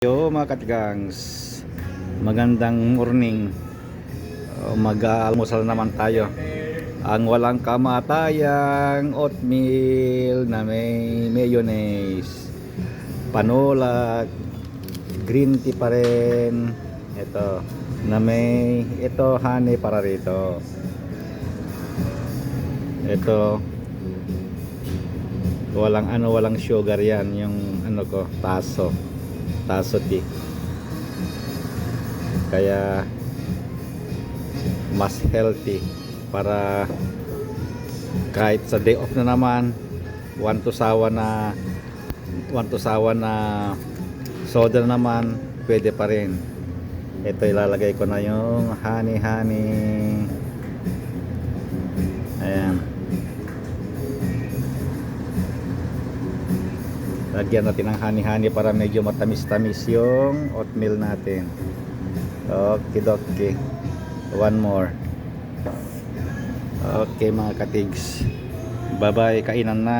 Yo mga katigangs, magandang morning. Mag-aalmusal naman tayo. Ang walang kamatayang oatmeal na may mayonnaise, panola, green tea pa rin. Ito, na may, ito honey para rito. Ito, walang ano, walang sugar yan, yung ano ko, taso taso tea. Kaya mas healthy para kahit sa day off na naman one to sawa na one na soda naman pwede pa rin ito ilalagay ko na yung honey honey Lagyan natin ng honey-honey para medyo matamis-tamis yung oatmeal natin. Okay, okay. One more. Okay mga katigs. Bye-bye. Kainan na.